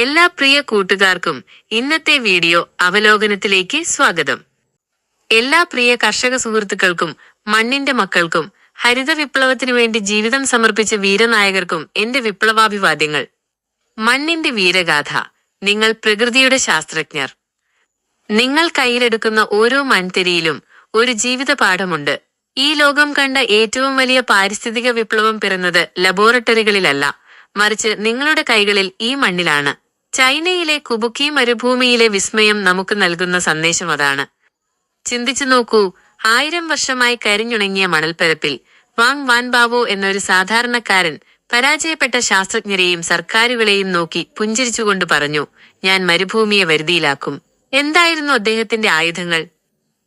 എല്ലാ പ്രിയ കൂട്ടുകാർക്കും ഇന്നത്തെ വീഡിയോ അവലോകനത്തിലേക്ക് സ്വാഗതം. എല്ലാ പ്രിയ കർഷക സുഹൃത്തുക്കൾക്കും മണ്ണിന്റെ മക്കൾക്കും ഹരിത വിപ്ലവത്തിനു വേണ്ടി ജീവിതം സമർപ്പിച്ച വീരനായകർക്കും എന്റെ വിപ്ലവാഭിവാദ്യങ്ങൾ. മണ്ണിന്റെ വീരഗാഥ നിങ്ങൾ പ്രകൃതിയുടെ ശാസ്ത്രജ്ഞർ. നിങ്ങൾ കയ്യിലെടുക്കുന്ന ഓരോ മൺതിരിയിലും ഒരു ജീവിത പാഠമുണ്ട് ഈ ലോകം കണ്ട ഏറ്റവും വലിയ പാരിസ്ഥിതിക വിപ്ലവം പിറന്നത് ലബോറട്ടറികളിലല്ല മറിച്ച് നിങ്ങളുടെ കൈകളിൽ ഈ മണ്ണിലാണ്. ചൈനയിലെ കുബുക്കി മരുഭൂമിയിലെ വിസ്മയം നമുക്ക് നൽകുന്ന സന്ദേശം അതാണ്. ചിന്തിച്ചു നോക്കൂ ആയിരം വർഷമായി കരിഞ്ഞുണങ്ങിയ മണൽപ്പരപ്പിൽ വാങ് വാൻബാവോ എന്നൊരു സാധാരണക്കാരൻ പരാജയപ്പെട്ട ശാസ്ത്രജ്ഞരെയും സർക്കാരുകളെയും നോക്കി പുഞ്ചിരിച്ചുകൊണ്ട് പറഞ്ഞു ഞാൻ മരുഭൂമിയെ വരുതിയിലാക്കും. എന്തായിരുന്നു അദ്ദേഹത്തിന്റെ ആയുധങ്ങൾ?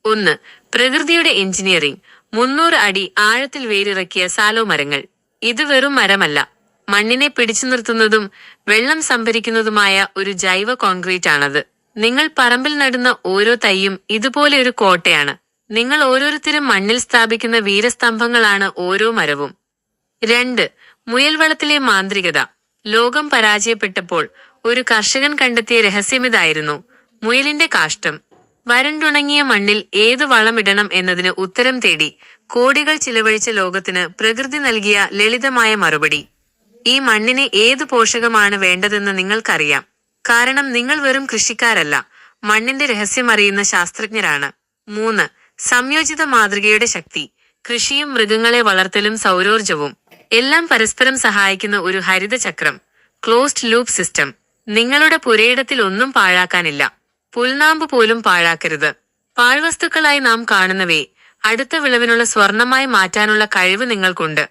ഒന്ന് പ്രകൃതിയുടെ എഞ്ചിനീയറിംഗ് മുന്നൂറ് അടി ആഴത്തിൽ വേരിറക്കിയ സാലോ മരങ്ങൾ. ഇത് വെറും മരമല്ല. മണ്ണിനെ പിടിച്ചു നിർത്തുന്നതും വെള്ളം സംഭരിക്കുന്നതുമായ ഒരു ജൈവ കോൺക്രീറ്റ് ആണത്. നിങ്ങൾ പറമ്പിൽ നടുന്ന ഓരോ തൈയും ഇതുപോലെ ഒരു കോട്ടയാണ്. നിങ്ങൾ ഓരോരുത്തരും മണ്ണിൽ സ്ഥാപിക്കുന്ന വീരസ്തംഭങ്ങളാണ് ഓരോ മരവും. രണ്ട് മുയൽവളത്തിലെ മാന്ത്രികത. ലോകം പരാജയപ്പെട്ടപ്പോൾ ഒരു കർഷകൻ കണ്ടെത്തിയ രഹസ്യമിതായിരുന്നു മുയലിന്റെ കാഷ്ടം. വരണ്ടുണങ്ങിയ മണ്ണിൽ ഏത് വളമിടണം എന്നതിന് ഉത്തരം തേടി കോടികൾ ചിലവഴിച്ച ലോകത്തിന് പ്രകൃതി നൽകിയ ലളിതമായ മറുപടി. ഈ മണ്ണിന് ഏത് പോഷകമാണ് വേണ്ടതെന്ന് നിങ്ങൾക്കറിയാം. കാരണം നിങ്ങൾ വെറും കൃഷിക്കാരല്ല മണ്ണിന്റെ രഹസ്യം അറിയുന്ന ശാസ്ത്രജ്ഞരാണ്. മൂന്ന് സംയോജിത മാതൃകയുടെ ശക്തി കൃഷിയും മൃഗങ്ങളെ വളർത്തലും സൗരോർജവും എല്ലാം പരസ്പരം സഹായിക്കുന്ന ഒരു ഹരിത ചക്രം ക്ലോസ്ഡ് ലൂപ്പ് സിസ്റ്റം. നിങ്ങളുടെ പുരയിടത്തിൽ ഒന്നും പാഴാക്കാനില്ല പുൽനാമ്പ് പോലും പാഴാക്കരുത്. പാഴ്വസ്തുക്കളായി നാം കാണുന്നവയെ അടുത്ത വിളവിനുള്ള സ്വർണമായി മാറ്റാനുള്ള കഴിവ് നിങ്ങൾക്കുണ്ട്.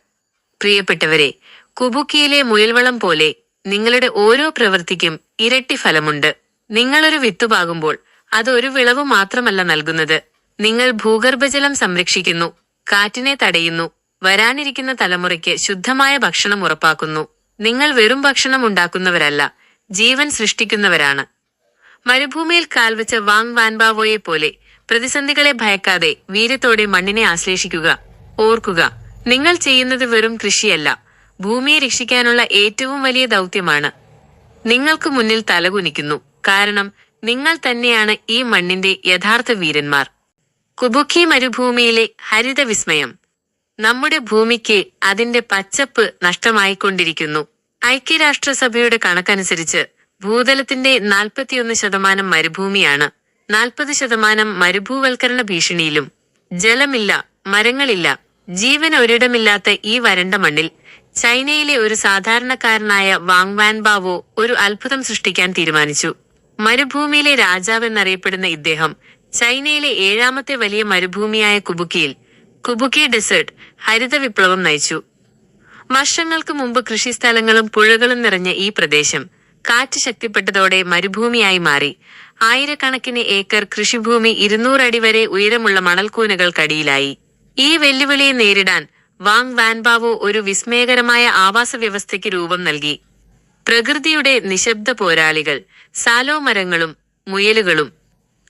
പ്രിയപ്പെട്ടവരെ കുബുക്കിയിലെ മുയൽവളം പോലെ നിങ്ങളുടെ ഓരോ പ്രവൃത്തിക്കും ഇരട്ടി ഫലമുണ്ട്. നിങ്ങളൊരു വിത്തുപാകുമ്പോൾ അത് ഒരു വിളവ് മാത്രമല്ല നൽകുന്നത്. നിങ്ങൾ ഭൂഗർഭജലം സംരക്ഷിക്കുന്നു കാറ്റിനെ തടയുന്നു വരാനിരിക്കുന്ന തലമുറയ്ക്ക് ശുദ്ധമായ ഭക്ഷണം ഉറപ്പാക്കുന്നു. നിങ്ങൾ വെറും ഭക്ഷണം ഉണ്ടാക്കുന്നവരല്ല ജീവൻ സൃഷ്ടിക്കുന്നവരാണ്. മരുഭൂമിയിൽ കാൽവെച്ച വാങ് വാൻബാവോയെ പോലെ പ്രതിസന്ധികളെ ഭയക്കാതെ വീര്യത്തോടെ മണ്ണിനെ ആശ്ലേഷിക്കുക ഓർക്കുക. നിങ്ങൾ ചെയ്യുന്നത് വെറും കൃഷിയല്ല ഭൂമിയെ രക്ഷിക്കാനുള്ള ഏറ്റവും വലിയ ദൗത്യമാണ്. നിങ്ങൾക്ക് മുന്നിൽ തലകുനിക്കുന്നു. കാരണം നിങ്ങൾ തന്നെയാണ് ഈ മണ്ണിന്റെ യഥാർത്ഥ വീരന്മാർ. കുബുക്കി മരുഭൂമിയിലെ ഹരിത വിസ്മയം നമ്മുടെ ഭൂമിക്ക് അതിന്റെ പച്ചപ്പ് നഷ്ടമായിക്കൊണ്ടിരിക്കുന്നു. ഐക്യരാഷ്ട്രസഭയുടെ കണക്കനുസരിച്ച് ഭൂതലത്തിന്റെ നാൽപ്പത്തിയൊന്ന് ശതമാനം മരുഭൂമിയാണ്. നാൽപ്പത് ശതമാനം മരുഭൂവൽക്കരണ ഭീഷണിയിലും ജലമില്ല മരങ്ങളില്ല ജീവൻ ഒരിടമില്ലാത്ത ഈ വരണ്ട മണ്ണിൽ ചൈനയിലെ ഒരു സാധാരണക്കാരനായ വാങ് വാൻബാവോ ഒരു അത്ഭുതം സൃഷ്ടിക്കാൻ തീരുമാനിച്ചു. മരുഭൂമിയിലെ രാജാവ് എന്നറിയപ്പെടുന്ന ഇദ്ദേഹം ചൈനയിലെ ഏഴാമത്തെ വലിയ മരുഭൂമിയായ കുബുക്കിയിൽ കുബുക്കി ഡെസേർട്ട് ഹരിത വിപ്ലവം നയിച്ചു. വർഷങ്ങൾക്ക് മുമ്പ് കൃഷിസ്ഥലങ്ങളും പുഴകളും നിറഞ്ഞ ഈ പ്രദേശം കാറ്റ് ശക്തിപ്പെട്ടതോടെ മരുഭൂമിയായി മാറി. ആയിരക്കണക്കിന് ഏക്കർ കൃഷിഭൂമി ഇരുന്നൂറടി വരെ ഉയരമുള്ള മണൽക്കൂനകൾക്കടിയിലായി. ഈ വെല്ലുവിളിയെ നേരിടാൻ വാങ് വാൻബാവോ ഒരു വിസ്മയകരമായ ആവാസ വ്യവസ്ഥയ്ക്ക് രൂപം നൽകി. പ്രകൃതിയുടെ നിശബ്ദ പോരാളികൾ സാലോ മരങ്ങളും മുയലുകളും.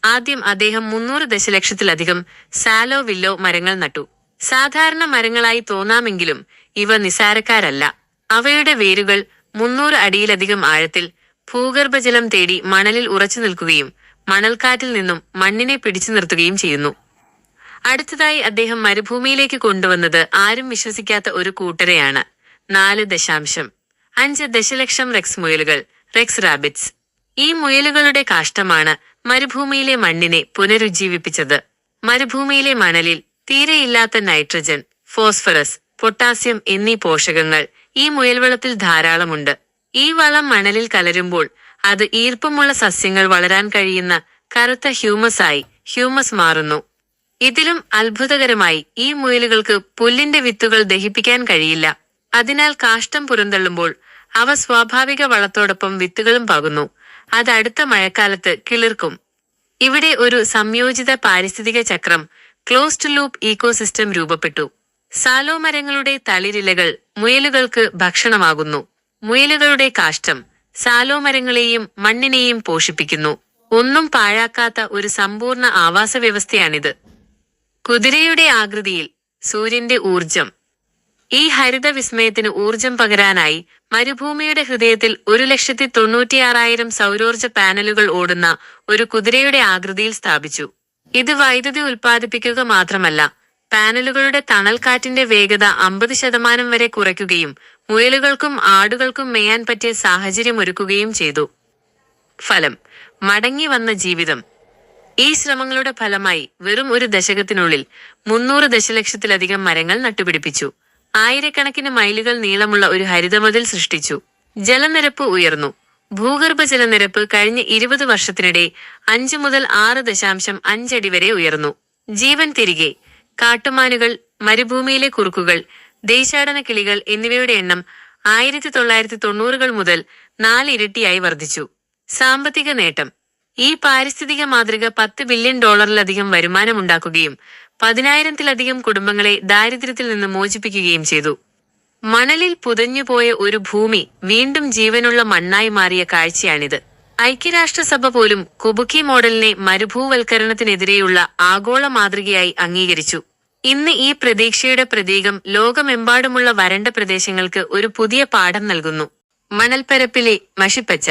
ആദ്യം അദ്ദേഹം മുന്നൂറ് ദശലക്ഷത്തിലധികം സാലോ വില്ലോ മരങ്ങൾ നട്ടു. സാധാരണ മരങ്ങളായി തോന്നാമെങ്കിലും ഇവ നിസാരക്കാരല്ല. അവയുടെ വേരുകൾ മുന്നൂറ് അടിയിലധികം ആഴത്തിൽ ഭൂഗർഭജലം തേടി മണലിൽ ഉറച്ചു നിൽക്കുകയും മണൽക്കാറ്റിൽ നിന്നും മണ്ണിനെ പിടിച്ചു നിർത്തുകയും ചെയ്യുന്നു. അടുത്തതായി അദ്ദേഹം മരുഭൂമിയിലേക്ക് കൊണ്ടുവന്നത് ആരും വിശ്വസിക്കാത്ത ഒരു കൂട്ടരെയാണ്. നാല് ദശാംശം. അഞ്ച് ദശലക്ഷം റെക്സ് മുയലുകൾ റെക്സ് റാബിറ്റ്സ്. ഈ മുയലുകളുടെ കാഷ്ടമാണ് മരുഭൂമിയിലെ മണ്ണിനെ പുനരുജ്ജീവിപ്പിച്ചത്. മരുഭൂമിയിലെ മണലിൽ തീരെയില്ലാത്ത നൈട്രജൻ ഫോസ്ഫറസ് പൊട്ടാസ്യം എന്നീ പോഷകങ്ങൾ ഈ മുയൽവളത്തിൽ ധാരാളമുണ്ട്. ഈ വളം മണലിൽ കലരുമ്പോൾ അത് ഈർപ്പമുള്ള സസ്യങ്ങൾ വളരാൻ കഴിയുന്ന കറുത്ത ഹ്യൂമസായി ഹ്യൂമസ് മാറുന്നു. ഇതിലും അത്ഭുതകരമായി ഈ മുയലുകൾക്ക് പുല്ലിന്റെ വിത്തുകൾ ദഹിപ്പിക്കാൻ കഴിയില്ല. അതിനാൽ കാഷ്ടം പുറന്തള്ളുമ്പോൾ അവ സ്വാഭാവിക വളത്തോടൊപ്പം വിത്തുകളും പകുന്നു. അത് അടുത്ത മഴക്കാലത്ത് കിളിർക്കും. ഇവിടെ ഒരു സംയോജിത പാരിസ്ഥിതിക ചക്രം ക്ലോസ്ഡ് ലൂപ്പ് ഈക്കോസിസ്റ്റം രൂപപ്പെട്ടു. സാലോ മരങ്ങളുടെ തളിരിലകൾ മുയലുകൾക്ക് ഭക്ഷണമാകുന്നു. മുയലുകളുടെ കാഷ്ടം സാലോ മരങ്ങളെയും മണ്ണിനെയും പോഷിപ്പിക്കുന്നു. ഒന്നും പാഴാക്കാത്ത ഒരു സമ്പൂർണ ആവാസ വ്യവസ്ഥയാണിത് കുതിരയുടെ ആകൃതിയിൽ സൂര്യന്റെ ഊർജം ഈ ഹരിത വിസ്മയത്തിന് ഊർജം പകരാനായി മരുഭൂമിയുടെ ഹൃദയത്തിൽ ഒരു ലക്ഷത്തി തൊണ്ണൂറ്റിയാറായിരം സൗരോർജ പാനലുകൾ ഓടുന്ന ഒരു കുതിരയുടെ ആകൃതിയിൽ സ്ഥാപിച്ചു. ഇത് വൈദ്യുതി ഉൽപ്പാദിപ്പിക്കുക മാത്രമല്ല പാനലുകളുടെ തണൽക്കാറ്റിന്റെ വേഗത അമ്പത് ശതമാനം വരെ കുറയ്ക്കുകയും മുയലുകൾക്കും ആടുകൾക്കും മേയാൻ പറ്റിയ സാഹചര്യം ഒരുക്കുകയും ചെയ്തു. ഫലം മടങ്ങി വന്ന ജീവിതം. ഈ ശ്രമങ്ങളുടെ ഫലമായി വെറും ഒരു ദശകത്തിനുള്ളിൽ മുന്നൂറ് ദശലക്ഷത്തിലധികം മരങ്ങൾ നട്ടുപിടിപ്പിച്ചു. ആയിരക്കണക്കിന് മൈലുകൾ നീളമുള്ള ഒരു ഹരിതമതിൽ സൃഷ്ടിച്ചു. ജലനിരപ്പ് ഉയർന്നു. ഭൂഗർഭ ജലനിരപ്പ് കഴിഞ്ഞ ഇരുപത് വർഷത്തിനിടെ അഞ്ച് മുതൽ ആറ് ദശാംശം അഞ്ചടി വരെ ഉയർന്നു. ജീവൻ തിരികെ. കാട്ടുമാനുകൾ മരുഭൂമിയിലെ കുറുക്കുകൾ ദേശാടന കിളികൾ എന്നിവയുടെ എണ്ണം ആയിരത്തി തൊള്ളായിരത്തി തൊണ്ണൂറുകൾ മുതൽ നാലിരട്ടിയായി വർദ്ധിച്ചു. സാമ്പത്തിക നേട്ടം. ഈ പാരിസ്ഥിതിക മാതൃക പത്ത് ബില്യൺ ഡോളറിലധികം വരുമാനമുണ്ടാക്കുകയും പതിനായിരത്തിലധികം കുടുംബങ്ങളെ ദാരിദ്ര്യത്തിൽ നിന്ന് മോചിപ്പിക്കുകയും ചെയ്തു. മണലിൽ പുതഞ്ഞുപോയ ഒരു ഭൂമി വീണ്ടും ജീവനുള്ള മണ്ണായി മാറിയ കാഴ്ചയാണിത്. ഐക്യരാഷ്ട്രസഭ പോലും കുബുക്കി മോഡലിനെ മരുഭൂവൽക്കരണത്തിനെതിരെയുള്ള ആഗോള മാതൃകയായി അംഗീകരിച്ചു. ഇന്ന് ഈ പ്രതീക്ഷയുടെ പ്രതീകം ലോകമെമ്പാടുമുള്ള വരണ്ട പ്രദേശങ്ങൾക്ക് ഒരു പുതിയ പാഠം നൽകുന്നു. മണൽപ്പരപ്പിലെ മഷിപ്പച്ച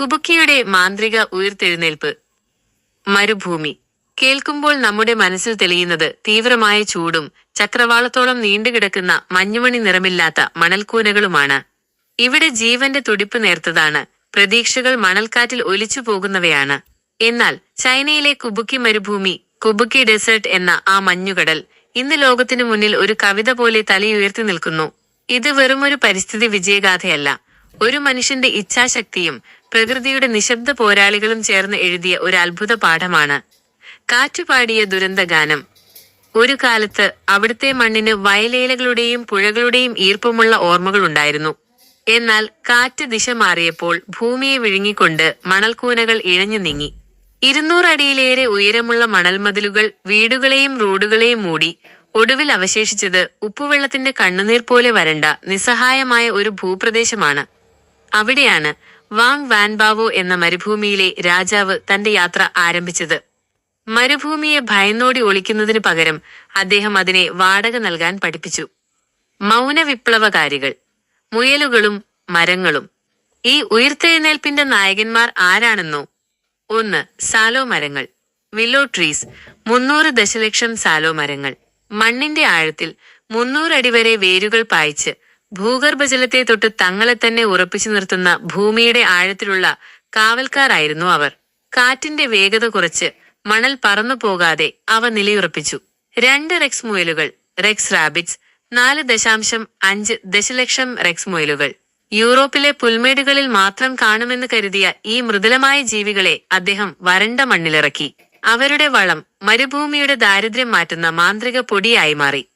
കുബുക്കിയുടെ മാന്ത്രിക ഉയർത്തെഴുന്നേൽപ്പ്. മരുഭൂമി. കേൾക്കുമ്പോൾ നമ്മുടെ മനസ്സിൽ തെളിയുന്നത് തീവ്രമായ ചൂടും ചക്രവാളത്തോളം നീണ്ടുകിടക്കുന്ന മഞ്ഞുമണി നിറമില്ലാത്ത മണൽക്കൂനകളുമാണ്. ഇവിടെ ജീവന്റെ തുടിപ്പ് നേർത്തതാണ്. പ്രതീക്ഷകൾ മണൽക്കാറ്റിൽ ഒലിച്ചു പോകുന്നവയാണ്. എന്നാൽ ചൈനയിലെ കുബുക്കി മരുഭൂമി കുബുക്കി ഡെസേർട്ട് എന്ന ആ മഞ്ഞുകടൽ ഇന്ന് ലോകത്തിനു മുന്നിൽ ഒരു കവിത പോലെ തലയുയർത്തി നിൽക്കുന്നു. ഇത് വെറുമൊരു പരിസ്ഥിതി വിജയഗാഥയല്ല. ഒരു മനുഷ്യന്റെ ഇച്ഛാശക്തിയും പ്രകൃതിയുടെ നിശബ്ദ പോരാളികളും ചേർന്ന് എഴുതിയ ഒരു അത്ഭുത പാഠമാണ്. കാറ്റുപാടിയ ദുരന്തഗാനം. ഒരു കാലത്ത് അവിടുത്തെ മണ്ണിന് വയലേലകളുടെയും പുഴകളുടെയും ഈർപ്പമുള്ള ഓർമ്മകൾ ഉണ്ടായിരുന്നു. എന്നാൽ കാറ്റ് ദിശ മാറിയപ്പോൾ ഭൂമിയെ വിഴുങ്ങിക്കൊണ്ട് മണൽക്കൂനകൾ ഇഴഞ്ഞു നീങ്ങി. ഇരുന്നൂറടിയിലേറെ ഉയരമുള്ള മണൽമതിലുകൾ വീടുകളെയും റോഡുകളെയും മൂടി ഒടുവിൽ അവശേഷിച്ചത് ഉപ്പുവെള്ളത്തിന്റെ കണ്ണുനീർ പോലെ വരണ്ട നിസ്സഹായമായ ഒരു ഭൂപ്രദേശമാണ്. അവിടെയാണ് വാങ് വാൻബാവോ എന്ന മരുഭൂമിയിലെ രാജാവ് തന്റെ യാത്ര ആരംഭിച്ചത്. മരുഭൂമിയെ ഭയന്നോടി ഒളിക്കുന്നതിന് പകരം അദ്ദേഹം അതിനെ വാടക നൽകാൻ പഠിപ്പിച്ചു. മൗന വിപ്ലവകാരികൾ മുയലുകളും മരങ്ങളും. ഈ ഉയർത്തെഴുന്നേൽപ്പിന്റെ നായകന്മാർ ആരാണെന്നോ? ഒന്ന് സാലോ മരങ്ങൾ. വില്ലോ ട്രീസ് മുന്നൂറ് ദശലക്ഷം സാലോ മരങ്ങൾ. മണ്ണിന്റെ ആഴത്തിൽ മുന്നൂറ് അടി വരെ വേരുകൾ പായിച്ച് ഭൂഗർഭജലത്തെ തൊട്ട് തങ്ങളെ തന്നെ ഉറപ്പിച്ചു നിർത്തുന്ന ഭൂമിയുടെ ആഴത്തിലുള്ള കാവൽക്കാരായിരുന്നു അവർ. കാറ്റിന്റെ വേഗത കുറച്ച് മണൽ പറന്നു പോകാതെ അവ നിലയുറപ്പിച്ചു. രണ്ട് റെക്സ് മുയലുകൾ റെക്സ് റാബിറ്റ്സ് നാല് ദശാംശം അഞ്ച് ദശലക്ഷം റെക്സ് മുയലുകൾ. യൂറോപ്പിലെ പുൽമേടുകളിൽ മാത്രം കാണുമെന്ന് കരുതിയ ഈ മൃദുലമായ ജീവികളെ അദ്ദേഹം വരണ്ട മണ്ണിലിറക്കി. അവരുടെ വളം മരുഭൂമിയുടെ ദാരിദ്ര്യം മാറ്റുന്ന മാന്ത്രിക പൊടിയായി മാറി.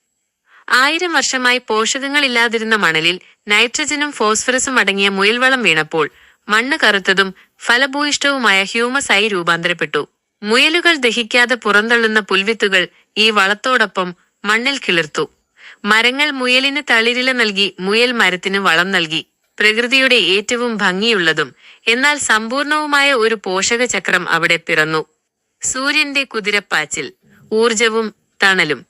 ആയിരം വർഷമായി പോഷകങ്ങളില്ലാതിരുന്ന മണലിൽ നൈട്രജനും ഫോസ്ഫറസും അടങ്ങിയ മുയൽവളം വീണപ്പോൾ മണ്ണ് കറുത്തതും ഫലഭൂയിഷ്ടവുമായ ഹ്യൂമസായി രൂപാന്തരപ്പെട്ടു. മുയലുകൾ ദഹിക്കാതെ പുറന്തള്ളുന്ന പുൽവിത്തുകൾ ഈ വളത്തോടൊപ്പം മണ്ണിൽ കിളിർത്തു. മരങ്ങൾ മുയലിന് തളിരില നൽകി മുയൽ മരത്തിന് വളം നൽകി. പ്രകൃതിയുടെ ഏറ്റവും ഭംഗിയുള്ളതും എന്നാൽ സമ്പൂർണവുമായ ഒരു പോഷക ചക്രം അവിടെ പിറന്നു. സൂര്യന്റെ കുതിരപ്പാച്ചിൽ ഊർജവും തണലും.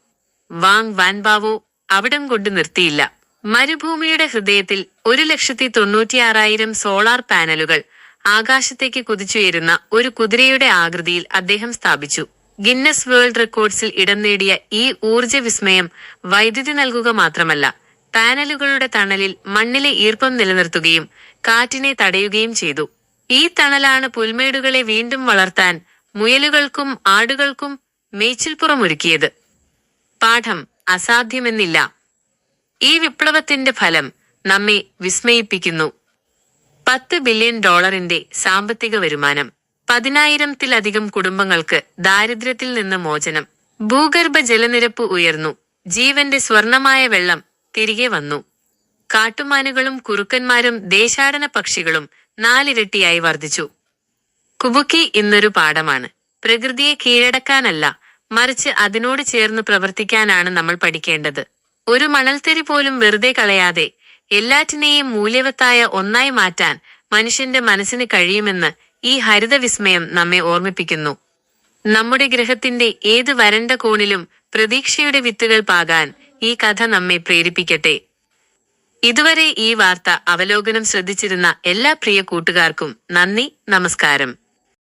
വാങ് വാൻബാവോ അവിടം കൊണ്ട് നിർത്തിയില്ല. മരുഭൂമിയുടെ ഹൃദയത്തിൽ ഒരു ലക്ഷത്തി തൊണ്ണൂറ്റിയാറായിരം സോളാർ പാനലുകൾ ആകാശത്തേക്ക് കുതിച്ചുയരുന്ന ഒരു കുതിരയുടെ ആകൃതിയിൽ അദ്ദേഹം സ്ഥാപിച്ചു. ഗിന്നസ് വേൾഡ് റെക്കോർഡ്സിൽ ഇടം നേടിയ ഈ ഊർജ വിസ്മയം വൈദ്യുതി നൽകുക മാത്രമല്ല പാനലുകളുടെ തണലിൽ മണ്ണിലെ ഈർപ്പം നിലനിർത്തുകയും കാറ്റിനെ തടയുകയും ചെയ്തു. ഈ തണലാണ് പുൽമേടുകളെ വീണ്ടും വളർത്താൻ മുയലുകൾക്കും ആടുകൾക്കും മേച്ചിൽപ്പുറമൊരുക്കിയത്. പാഠം അസാധ്യമെന്നില്ല. ഈ വിപ്ലവത്തിന്റെ ഫലം നമ്മെ വിസ്മയിപ്പിക്കുന്നു. പത്ത് ബില്യൺ ഡോളറിന്റെ സാമ്പത്തിക വരുമാനം പതിനായിരത്തിലധികം കുടുംബങ്ങൾക്ക് ദാരിദ്ര്യത്തിൽ നിന്ന് മോചനം ഭൂഗർഭ ജലനിരപ്പ് ഉയർന്നു ജീവന്റെ സ്വർണമായ വെള്ളം തിരികെ വന്നു. കാട്ടുമാനുകളും കുറുക്കന്മാരും ദേശാടന പക്ഷികളും നാലിരട്ടിയായി വർദ്ധിച്ചു. കുബുക്കി ഇന്നൊരു പാഠമാണ്. പ്രകൃതിയെ കീഴടക്കാനല്ല മറിച്ച് അതിനോട് ചേർന്ന് പ്രവർത്തിക്കാനാണ് നമ്മൾ പഠിക്കേണ്ടത്. ഒരു മണൽത്തരി പോലും വെറുതെ കളയാതെ എല്ലാറ്റിനെയും മൂല്യവത്തായ ഒന്നായി മാറ്റാൻ മനുഷ്യന്റെ മനസ്സിന് കഴിയുമെന്ന് ഈ ഹരിത വിസ്മയം നമ്മെ ഓർമ്മിപ്പിക്കുന്നു. നമ്മുടെ ഗ്രഹത്തിന്റെ ഏത് വരണ്ട കോണിലും പ്രതീക്ഷയുടെ വിത്തുകൾ പാകാൻ ഈ കഥ നമ്മെ പ്രേരിപ്പിക്കട്ടെ. ഇതുവരെ ഈ വാർത്ത അവലോകനം ശ്രദ്ധിച്ചിരുന്ന എല്ലാ പ്രിയ കൂട്ടുകാർക്കും നന്ദി നമസ്കാരം.